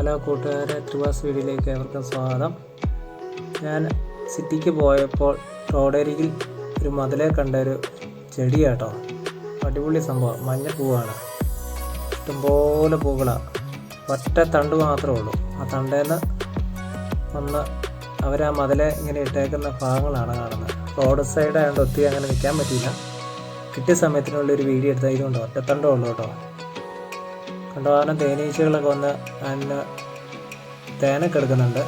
Hello കൂട്ടുകാരെ ത്രിവാസ് വീഡിയോയിലേക്ക് ഏവർക്കും സ്വാഗതം. ഞാൻ സിറ്റിക്ക് പോയപ്പോൾ റോഡരികിൽ ഒരു മതിലെ കണ്ട ഒരു ചെടി കേട്ടോ അടിപൊളി സംഭവം. മഞ്ഞ പൂവാണ്. ഇഷ്ടംപോലെ പൂക്കളാണ് ഒറ്റ തണ്ട് മാത്രമേ ഉള്ളൂ. ആ തണ്ടേന്ന് വന്ന് അവർ ആ മതിലെ ഇങ്ങനെ ഇട്ടേക്കുന്ന ഭാഗങ്ങളാണ് കാണുന്നത്. റോഡ് സൈഡ് ആയതുകൊണ്ട് ഒത്തിരി അങ്ങനെ നിൽക്കാൻ പറ്റിയില്ല. കിട്ടിയ സമയത്തിനുള്ള ഒരു വീഡിയോ എടുത്താൽ ഇതുകൊണ്ട് ഒറ്റത്തണ്ടേ ഉള്ളൂ കേട്ടോ. കണ്ടവാനം തേനീച്ചകളൊക്കെ വന്ന് അതിന് തേനൊക്കെ എടുക്കുന്നുണ്ട്.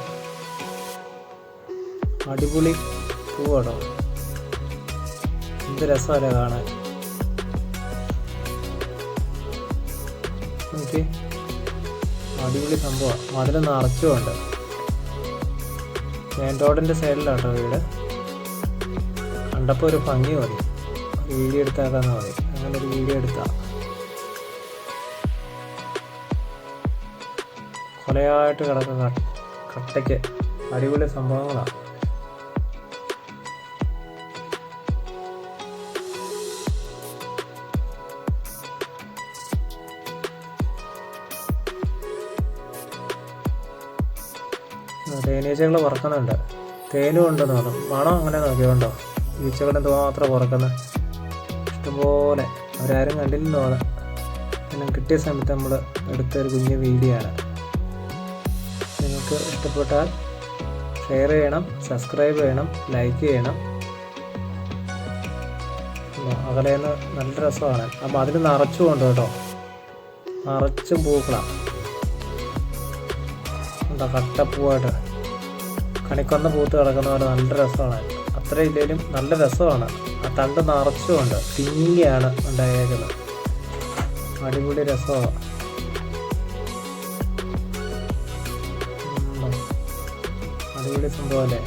അടിപൊളി പൂവാണോ എന്ത് രസമല്ലേ കാണാൻ. നോക്കി. അടിപൊളി സംഭവമാണ് മതിൽ നിറച്ചുമുണ്ട് മെയിൻ റോഡിന്റെ സൈഡിലാട്ടോ വീട്. കണ്ടപ്പോൾ ഒരു ഭംഗി മതി വീഡിയോ എടുത്താക്കാന്ന് മതി അങ്ങനെ ഒരു വീഡിയോ എടുത്താൽ കൊലയായിട്ട് കിടക്കുന്ന കട്ടയ്ക്ക് അടിപൊളി സംഭവങ്ങളാണ് തേനീച്ചകൾ പറക്കുന്നുണ്ട് തേനും ഉണ്ടെന്ന് പറഞ്ഞു. മണം അങ്ങനെ നോക്കിയോണ്ടോ ഈച്ചകൾ എന്തുമാത്രം പറക്കുന്നത് ഇഷ്ടംപോലെ. അവരാരും കണ്ടില്ലെന്ന് തോന്നുന്നു കിട്ടിയ സമയത്ത് നമ്മൾ എടുത്തൊരു കുഞ്ഞു വീഡിയോ ആണ് നിങ്ങൾക്ക് ഇഷ്ടപ്പെട്ടാൽ ഷെയർ ചെയ്യണം സബ്സ്ക്രൈബ് ചെയ്യണം ലൈക്ക് ചെയ്യണം. അകലേന്ന് നല്ല രസമാണ്. അപ്പം അതിൽ നിറച്ചു കൊണ്ട് കേട്ടോ നിറച്ചും പൂക്കളാണ് എന്താ കട്ടപ്പൂവായിട്ട് കണിക്കൊന്ന പൂത്ത് കിടക്കുന്ന പോലെ നല്ല രസമാണ്. അത്ര ഇല്ലെങ്കിലും നല്ല രസമാണ്. ആ തണ്ട് നിറച്ചുമുണ്ട് തിങ്ങിയാണ് ഉണ്ടായേക്കുന്നത്. അടിപൊളി രസമാണ്. ഉം. അടിപൊളി സംഭവമല്ലേ